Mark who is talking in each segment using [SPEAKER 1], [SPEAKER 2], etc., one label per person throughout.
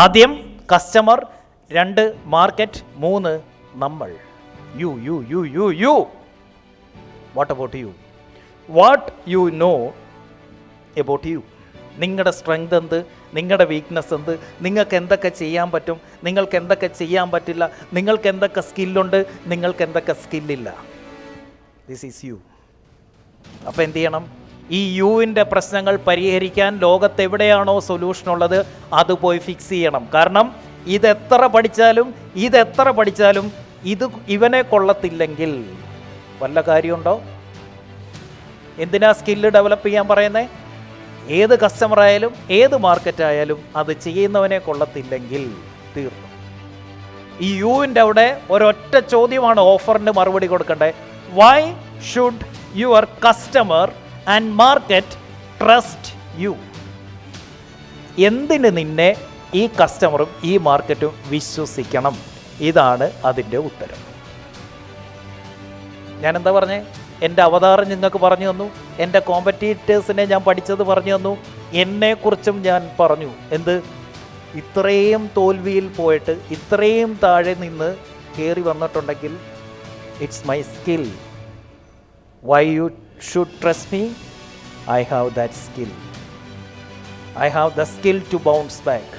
[SPEAKER 1] ആദ്യം കസ്റ്റമർ രണ്ട് മാർക്കറ്റ് മൂന്ന് നമ്മൾ. You you you you you what about you what you know about you നിങ്ങളുടെ സ്ട്രെങ്ത് എന്ത്? നിങ്ങളുടെ വീക്ക്നെസ് എന്ത്? നിങ്ങൾക്ക് എന്തൊക്കെ ചെയ്യാൻ പറ്റും? നിങ്ങൾക്ക് എന്തൊക്കെ ചെയ്യാൻ പറ്റില്ല? നിങ്ങൾക്ക് എന്തൊക്കെ സ്കില്ലുണ്ട് നിങ്ങൾക്ക് എന്തൊക്കെ സ്കില്ലില്ല ദിസ് ഈസ് യു അപ്പോൾ എന്ത് ചെയ്യണം? ഈ യുവിന്റെ പ്രശ്നങ്ങൾ പരിഹരിക്കാൻ ലോകത്ത് എവിടെയാണോ സൊല്യൂഷൻ ഉള്ളത് അത് പോയി ഫിക്സ് ചെയ്യണം. കാരണം ഇതെത്ര പഠിച്ചാലും ഇതെത്ര പഠിച്ചാലും ഇത് ഇവനെ കൊള്ളത്തില്ലെങ്കിൽ. വല്ല കാര്യമുണ്ടോ? എന്തിനാ സ്കില്ല് ഡെവലപ്പ് ചെയ്യാൻ പറയുന്നത് ഏത് കസ്റ്റമർ ആയാലും ഏത് മാർക്കറ്റ് ആയാലും അത് ചെയ്യുന്നവനെ കൊള്ളത്തില്ലെങ്കിൽ തീർന്നു. ഈ യുവിന്റെ അവിടെ ഒരൊറ്റ ചോദ്യമാണ് ഓഫറിന് മറുപടി കൊടുക്കേണ്ടത് why should your customer and market trust you എന്തിന് നിന്നെ ഈ കസ്റ്റമറും ഈ മാർക്കറ്റും വിശ്വസിക്കണം? ഇതാണ് അതിന്റെ ഉത്തരം. ഞാൻ എന്താ പറഞ്ഞേ? എന്റെ അവതാരം നിങ്ങൾക്ക് പറഞ്ഞു തന്നു. എന്റെ കോമ്പറ്റീറ്റേഴ്സിനെ ഞാൻ പഠിച്ചത് പറഞ്ഞു തന്നു. എന്നെക്കുറിച്ചും ഞാൻ പറഞ്ഞു. എന്ത്? ഇത്രയും തോൽവിയിൽ പോയിട്ട് ഇത്രയും താഴെ നിന്ന് കയറി വന്നിട്ടുണ്ടെങ്കിൽ it's my skill why you should trust me I have that skill I have the skill to bounce back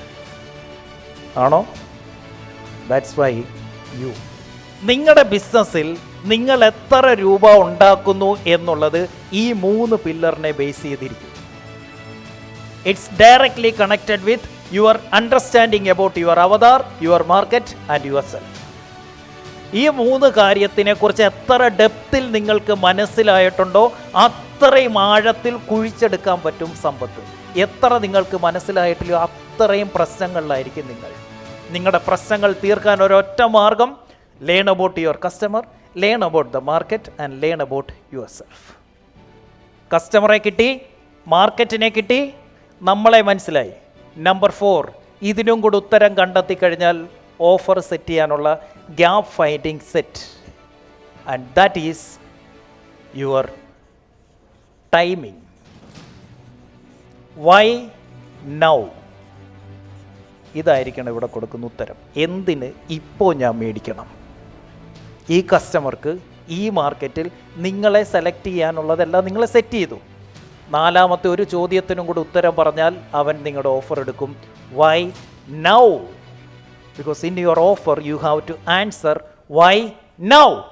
[SPEAKER 1] ആണോ? ദാറ്റ്സ് വൈ യു നിങ്ങളുടെ ബിസിനസ്സിൽ നിങ്ങൾ എത്ര രൂപ ഉണ്ടാക്കുന്നു എന്നുള്ളത് ഈ മൂന്ന് പില്ലറിനെ ബേസ് ചെയ്തിരിക്കും. It's directly connected with your understanding about your avatar your market and yourself ഈ മൂന്ന് കാര്യത്തിനെക്കുറിച്ച് എത്ര ഡെപ്തിൽ നിങ്ങൾക്ക് മനസ്സിലായിട്ടുണ്ടോ അത്രയും ആഴത്തിൽ കുഴിച്ചെടുക്കാൻ പറ്റും സമ്പത്ത്. എത്ര നിങ്ങൾക്ക് മനസ്സിലായിട്ടില്ലോ അത്രയും പ്രശ്നങ്ങളിലായിരിക്കും നിങ്ങൾ. നിങ്ങളുടെ പ്രശ്നങ്ങൾ തീർക്കാൻ ഒരൊറ്റ മാർഗം learn about your customer learn about the market and learn about yourself കസ്റ്റമറെ കിട്ടി മാർക്കറ്റിനെ കിട്ടി നമ്മളെ മനസ്സിലായി. നമ്പർ ഫോർ ഇതിനും കൂടെ ഉത്തരം കണ്ടെത്തി കഴിഞ്ഞാൽ ഓഫർ സെറ്റ് ചെയ്യാനുള്ള gap finding set and that is your timing why now ഇതായിരിക്കണം ഇവിടെ കൊടുക്കുന്ന ഉത്തരം. എന്തിന് ഇപ്പോൾ ഞാൻ മേടിക്കണം? ഈ കസ്റ്റമർക്ക് ഈ മാർക്കറ്റിൽ നിങ്ങളെ സെലക്ട് ചെയ്യാനുള്ളതെല്ലാം നിങ്ങളെ സെറ്റ് ചെയ്തു. നാലാമത്തെ ഒരു ചോദ്യത്തിനും കൂടി ഉത്തരം പറഞ്ഞാൽ അവൻ നിങ്ങളുടെ ഓഫർ എടുക്കും. Why now because in your offer you have to answer why now?